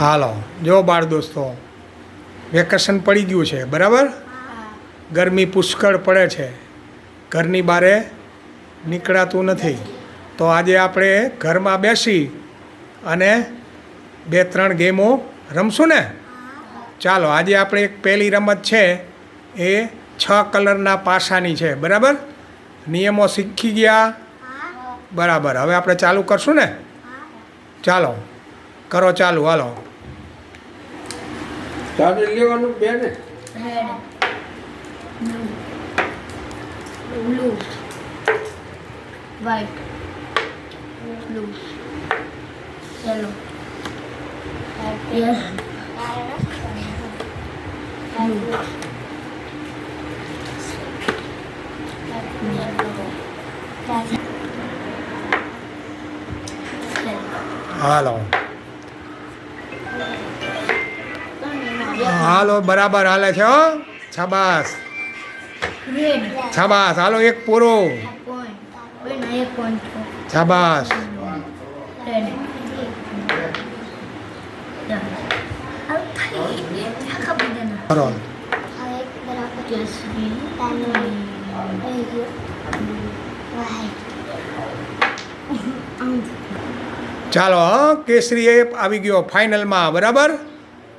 હાલો જો બાળ દોસ્તો વેકેશન પડી ગયું છે, બરાબર? ગરમી પુષ્કળ પડે છે. ઘરની બારે નીકળાતું નથી. તો આજે આપણે ઘરમાં બેસી અને બે ત્રણ ગેમો રમશું ને? ચાલો, આજે આપણે એક પહેલી રમત છે, એ છ કલરના પાસાની છે, બરાબર? નિયમો શીખી ગયા? બરાબર. હવે આપણે ચાલુ કરશું ને? ચાલો. કરો ચાલુ હાલો તારે લેવાનું બે ને blue, yellow, yes, blue, હાલો હાલો બરાબર હાલે છે હો. છાબાસ red, છાબાસ હાલો એક પૂરો. point, wait, ચાલો હા કેસરી એ આવી ગયો ફાઇનલમાં બરાબર?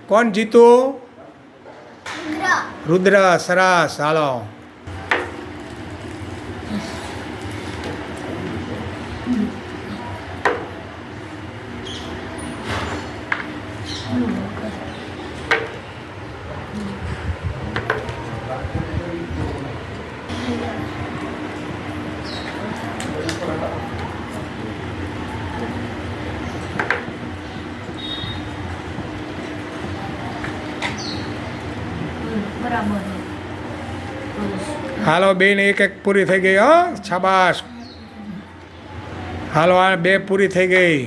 કોણ જીતું? રુદ્ર સરસ હાલો. બરાબર હાલો બેન એક એક પૂરી થઈ ગઈ હો. છાબાસ હાલો આ બે પૂરી થઈ ગઈ.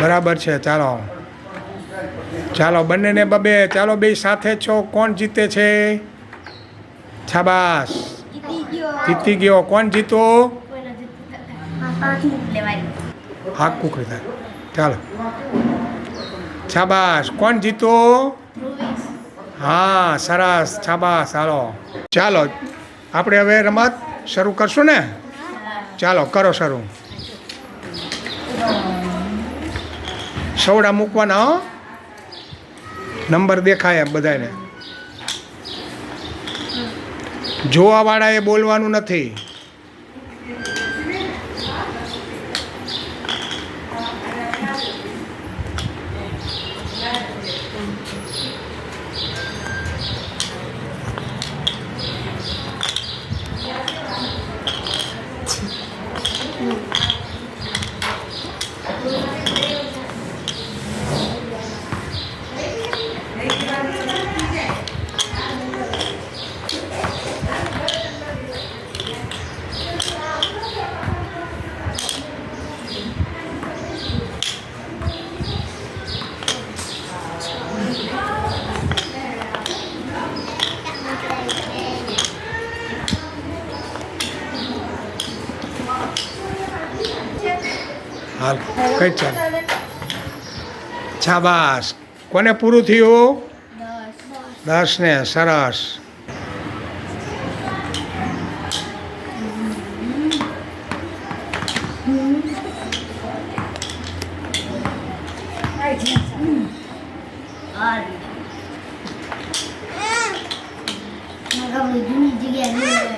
બરાબર છે ચાલો. ચાલો બંનેને બબે. ચાલો બે સાથે છો. કોણ જીતે છે? છાબાસ જીતી ગયો. કોણ જીતો? હા કુકરી થાય ચાલો. છાબાશ કોણ જીતો? હા, સરસ. છાબાસ ચાલો ચાલો. આપણે હવે રમત શરૂ કરશું ને? ચાલો, કરો શરૂ. સવડા મૂકવાના નંબર દેખાય બધાને જોવાવાળાએ બોલવાનું નથી. હાલ કઈ ચાલ? છાબાસ કોને પૂરું થયું? દસ ને સરસ જૂની